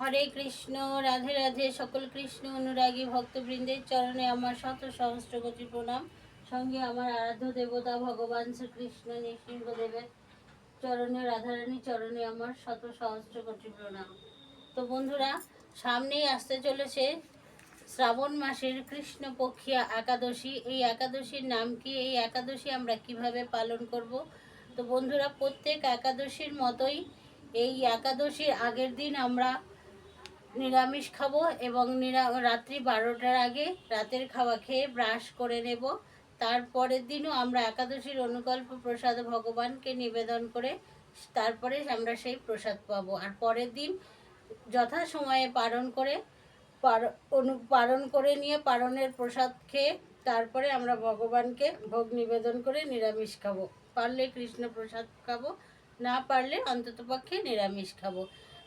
হরে কৃষ্ণ, রাধে রাধে, সকল কৃষ্ণ অনুরাগী ভক্তবৃন্দের চরণে আমার শত সহস্র কোটি প্রণাম। সঙ্গে আমার আরাধ্য দেবতা ভগবান শ্রীকৃষ্ণ নৃসিংহদেবের চরণে, রাধারানী চরণে আমার শত সহস্র কোটি প্রণাম। তো বন্ধুরা, সামনেই আসতে চলেছে শ্রাবণ মাসের কৃষ্ণপক্ষিয়া একাদশী। এই একাদশীর নাম কি? এই একাদশী আমরা কীভাবে পালন করব? তো বন্ধুরা, প্রত্যেক একাদশীর মতোই এই একাদশীর আগের দিন আমরা নিরামিষ খাব এবং নিরা, রাত্রি বারোটার আগে রাতের খাওয়া খেয়ে ব্রাশ করে নেব। তারপরের দিনও আমরা একাদশীর অনুকল্প প্রসাদ ভগবানকে নিবেদন করে তারপরে আমরা সেই প্রসাদ পাবো। আর পরের দিন যথা সময়ে পালন করে অনু, পালন করে নিয়ে পালনের প্রসাদ খেয়ে তারপরে আমরা ভগবানকে ভোগ নিবেদন করে নিরামিষ খাব। পারলে কৃষ্ণ প্রসাদ খাব, না পারলে অন্ততপক্ষে নিরামিষ খাব।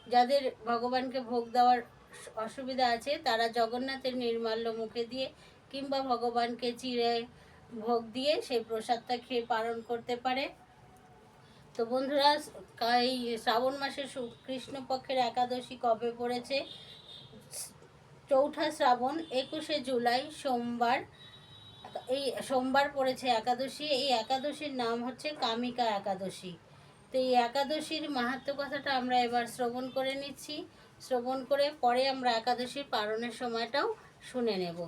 যাদের ভগবানকে ভোগ দেওয়ার অসুবিধা আছে, তারা জগন্নাথের নির্মাল্য মুখে দিয়ে কিংবা ভগবানকে চিড়ে ভোগ দিয়ে সেই প্রসাদটা খেয়ে পালন করতে পারে। তো বন্ধুরা, এই শ্রাবণ মাসে কৃষ্ণপক্ষের একাদশী কবে পড়েছে? চৌঠা শ্রাবণ, একুশে জুলাই, সোমবার। এই, সোমবার পড়েছে একাদশী। এই একাদশীর নাম হচ্ছে কামিকা একাদশী। তো এই একাদশীর মাহাত্ম কথাটা আমরা এবার শ্রবণ করে নিচ্ছি। শ্রবণ করে পরে আমরা একাদশীর পালনের সময়টাও শুনে নেব।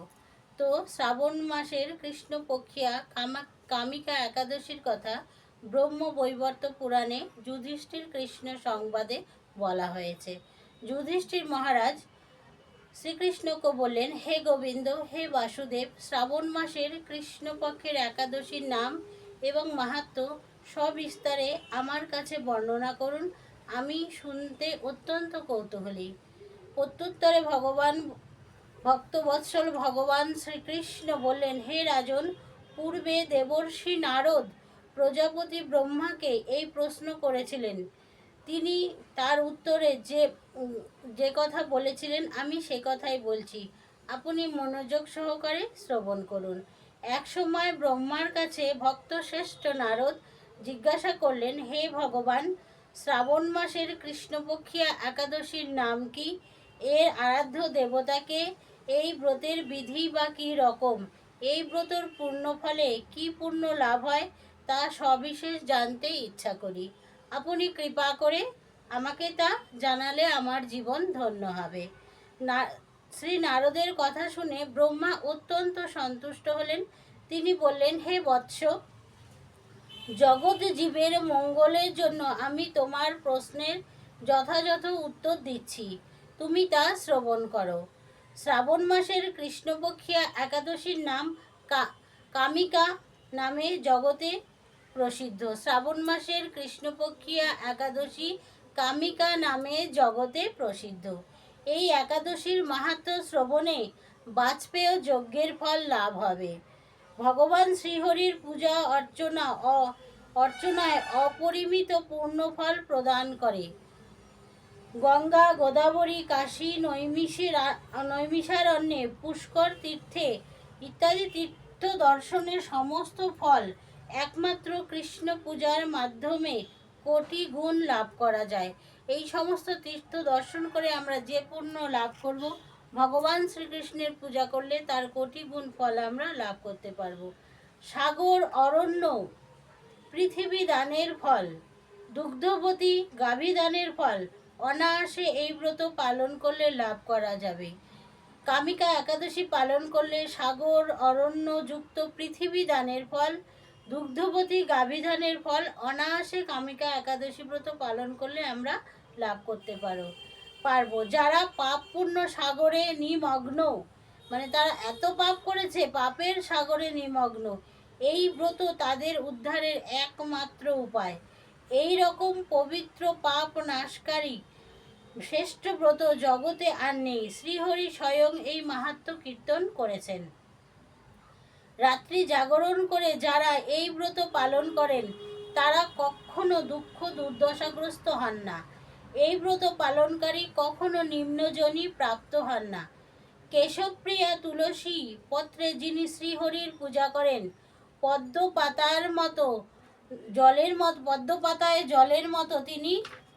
তো শ্রাবণ মাসের কৃষ্ণপক্ষিয়া কামা, কামিকা একাদশীর কথা ব্রহ্ম বৈবর্ত পুরাণে যুধিষ্ঠির কৃষ্ণ সংবাদে বলা হয়েছে। যুধিষ্ঠির মহারাজ শ্রীকৃষ্ণকে বললেন, হে গোবিন্দ, হে বাসুদেব, শ্রাবণ মাসের কৃষ্ণপক্ষের একাদশীর নাম এবং মাহাত্ম সবিস্তারে আমার কাছে বর্ণনা করুন। আমি শুনতে অত্যন্ত কৌতূহলী। প্রত্যুত্তরে ভগবান ভক্তবৎসল ভগবান শ্রীকৃষ্ণ বললেন, হে রাজন, পূর্বে দেবর্ষি নারদ প্রজাপতি ব্রহ্মাকে এই প্রশ্ন করেছিলেন। তিনি তার উত্তরে যে যে কথা বলেছিলেন, আমি সে কথাই বলছি। আপনি মনোযোগ সহকারে শ্রবণ করুন। এক সময় ব্রহ্মার কাছে ভক্ত শ্রেষ্ঠ নারদ জিজ্ঞাসা করলেন, হে ভগবান, শ্রাবণ মাসের কৃষ্ণপক্ষিয়া একাদশীর নাম কি? এর আরাধ্য দেবতাকে এই ব্রতের বিধি বা কী রকম? এই ব্রতর পূর্ণ ফলে কি পূর্ণ লাভ হয়? তা সবিশেষ জানতে ইচ্ছা করি। আপনি কৃপা করে আমাকে তা জানালে আমার জীবন ধন্য হবে। না, শ্রী নারদের কথা শুনে ব্রহ্মা অত্যন্ত সন্তুষ্ট হলেন। তিনি বললেন, হে বৎস জগৎ জীবের মঙ্গলের জন্য আমি তোমার প্রশ্নের যথাযথ উত্তর দিচ্ছি। তুমি তা শ্রবণ করো। শ্রাবণ মাসের কৃষ্ণপক্ষিয়া একাদশীর নাম কামিকা নামে জগতে প্রসিদ্ধ। শ্রাবণ মাসের কৃষ্ণপক্ষিয়া একাদশী কামিকা নামে জগতে প্রসিদ্ধ। এই একাদশীর মাহাত্ম শ্রবণে বাজপেয় যজ্ঞের ফল লাভ হবে। ভগবান শ্রীহরির পূজা অর্চনা অ, অর্চনায় অপরিমিত পূর্ণফল প্রদান করে। গঙ্গা, গোদাবরী, কাশী নৈমিষের নৈমিষারণ্যে পুষ্কর তীর্থে ইত্যাদি তীর্থ দর্শনের সমস্ত ফল একমাত্র কৃষ্ণ পূজার মাধ্যমে কোটি গুণ লাভ করা যায়। এই সমস্ত তীর্থ দর্শন করে আমরা যে পুণ্য লাভ করব ভগবান শ্রীকৃষ্ণের পূজা করলে তার কোটি গুণ ফল আমরা লাভ করতে পারব। সাগর, অরণ্য, পৃথিবী দানের ফল, দুগ্ধবতী গাভী দানের ফল, অনায়াসে এই ব্রত পালন করলে লাভ করা যাবে। কামিকা একাদশী পালন করলে সাগর, অরণ্য যুক্ত পৃথিবী দানের ফল, দুগ্ধবতী গাভী দানের ফল, অনায়াসে কামিকা একাদশী ব্রত পালন করলে আমরা লাভ করতে পারো পারব। যারা পাপ পূর্ণ সাগরে নিমগ্ন মানে তারা এত পাপ করেছে, পাপের সাগরে নিমগ্ন, এই ব্রত তাদের উদ্ধারের একমাত্র উপায়। এই রকম পবিত্র পাপ নাশকারী শ্রেষ্ঠ ব্রত জগতে আর নেই। শ্রীহরি স্বয়ং এই মাহাত্ম কীর্তন করেছেন। রাত্রি জাগরণ করে যারা এই ব্রত পালন করেন, তারা কখনো দুঃখ দুর্দশাগ্রস্ত হন না। এই ব্রত পালনকারী কখনো নিম্নজনই প্রাপ্ত হন না। কেশবপ্রিয়া তুলসী পত্রে যিনি শ্রীহরির পূজা করেন পদ্ম পাতার মতো, জলের মত পদ্ম পাতায় জলের মতো তিনি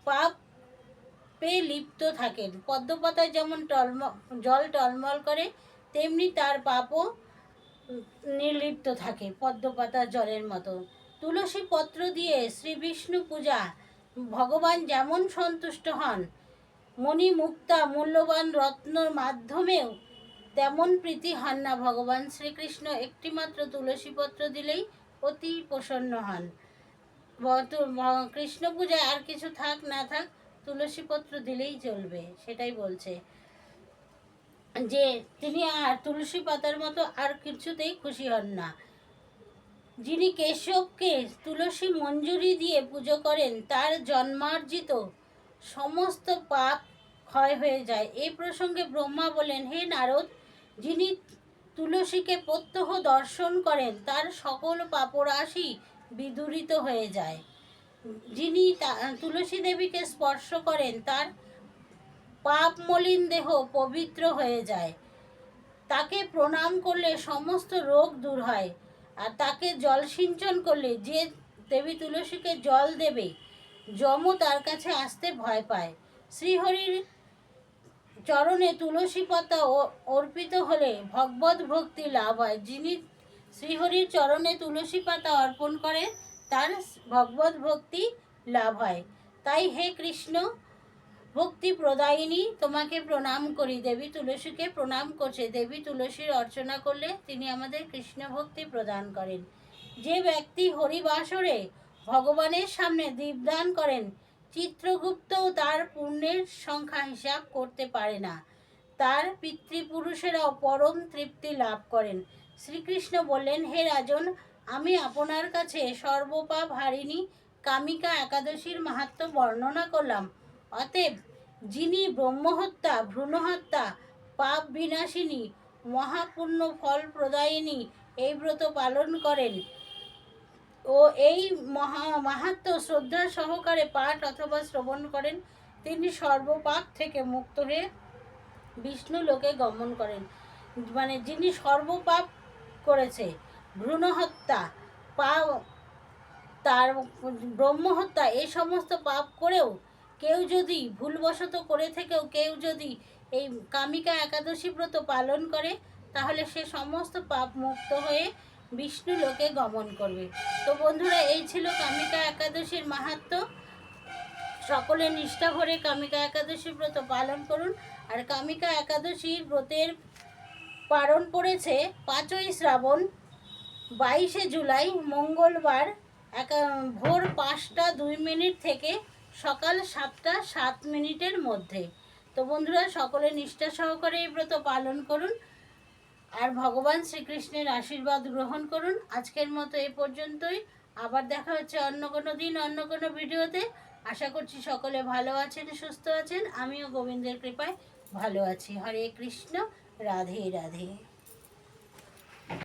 পাপ পে লিপ্ত থাকেন। পদ্মপাতায় যেমন টলম, জল টলমল করে, তেমনি তার পাপও নির্লিপ্ত থাকে পদ্মপাতার জলের মতো। তুলসী পত্র দিয়ে শ্রী বিষ্ণু পূজা ভগবান যেমন সন্তুষ্ট হন মণি মুক্তা মূল্যবান রত্নর মাধ্যমেও তেমন প্রীতি হন না ভগবান শ্রীকৃষ্ণ। একটিমাত্র তুলসী পত্র দিলেই অতি প্রসন্ন হন। কৃষ্ণ পূজায় আর কিছু থাক, না থাক তুলসী পত্র দিলেই চলবে, সেটাই বলছে। যে, তিনি আর তুলসী পাতার মতো আর কিছুতেই খুশি হন না। যিনি কেশবকে তুলসী মঞ্জুরি দিয়ে পুজো করেন, তার জন্মার্জিত সমস্ত পাপ ক্ষয় হয়ে যায়। এই প্রসঙ্গে ব্রহ্মা বলেন, হে নারদ, যিনি তুলসীকে প্রত্যহ দর্শন করেন, তার সকল পাপরাশি বিদূরিত হয়ে যায়। যিনি তুলসী দেবীকে স্পর্শ করেন, তার পাপ মলিন দেহ পবিত্র হয়ে যায়। তাকে প্রণাম করলে সমস্ত রোগ দূর হয়। আর তাকে জল সিঞ্চন করলে যে দেবী তুলসীকে জল দেবে, যমও তার কাছে আসতে ভয় পায়। শ্রীহরির চরণে তুলসী পাতা অর্পিত হলে ভগবত ভক্তি লাভ হয়। যিনি শ্রীহরির চরণে তুলসী পাতা অর্পণ করে তার ভগবত ভক্তি লাভ হয়। তাই হে কৃষ্ণ ভক্তি প্রদায়িনী, তোমাকে প্রণাম করি। দেবী তুলসীকে প্রণাম করছে। দেবী তুলসীর অর্চনা করলে তিনি আমাদের কৃষ্ণ ভক্তি প্রদান করেন। যে ব্যক্তি হরিবাসরে ভগবানের সামনে দীপদান করেন, চিত্রগুপ্তও তার পুণ্যের সংখ্যা হিসাব করতে পারে না। তার পিতৃপুরুষেরাও পরম তৃপ্তি লাভ করেন। শ্রীকৃষ্ণ বললেন, হে রাজন, আমি আপনার কাছে সর্বপাপ হারিণী কামিকা একাদশীর মাহাত্ম বর্ণনা করলাম। অতএব যিনি ব্রহ্মহত্যা, ভ্রূণহত্যা, পাপ বিনাশিনী, মহাপুণ্য ফল প্রদায়িনী এই ব্রত পালন করেন ও এই মহা মাহাত্ম শ্রদ্ধা সহকারে পাঠ অথবা শ্রবণ করেন, তিনি সর্বপাপ থেকে মুক্ত হয়ে বিষ্ণু লোকে গমন করেন। মানে যিনি সর্বপাপ করেছে, ভ্রূণহত্যা পা তার ব্রহ্মহত্যা এই সমস্ত পাপ করেও কেউ যদি ভুলবশত করে থেকেও কেউ যদি এই কামিকা একাদশী ব্রত পালন করে, তাহলে সে সমস্ত পাপ মুক্ত হয়ে বিষ্ণু লোকে গমন করবে। তো বন্ধুরা, এই ছিল কামিকা একাদশীর মাহাত্ম্য সকলে নিষ্ঠা ভরে কামিকা একাদশী ব্রত পালন করুন। আর কামিকা একাদশীর ব্রতের পালন পড়েছে পাঁচই শ্রাবণ, বাইশে জুলাই, মঙ্গলবার, একা ভোর পাঁচটা দুই মিনিট থেকে সকাল সাতটা সাত মিনিটের মধ্যে। তো বন্ধুরা, সকলে নিষ্ঠা সহকারে এই ব্রত পালন করুন আর ভগবান শ্রীকৃষ্ণের আশীর্বাদ গ্রহণ করুন। আজকের মতো এ পর্যন্তই। আবার দেখা হচ্ছে অন্য কোনো দিন, অন্য কোনো ভিডিওতে। আশা করছি সকলে ভালো আছেন, সুস্থ আছেন। আমিও গোবিন্দের কৃপায় ভালো আছি। হরে কৃষ্ণ, রাধে রাধে।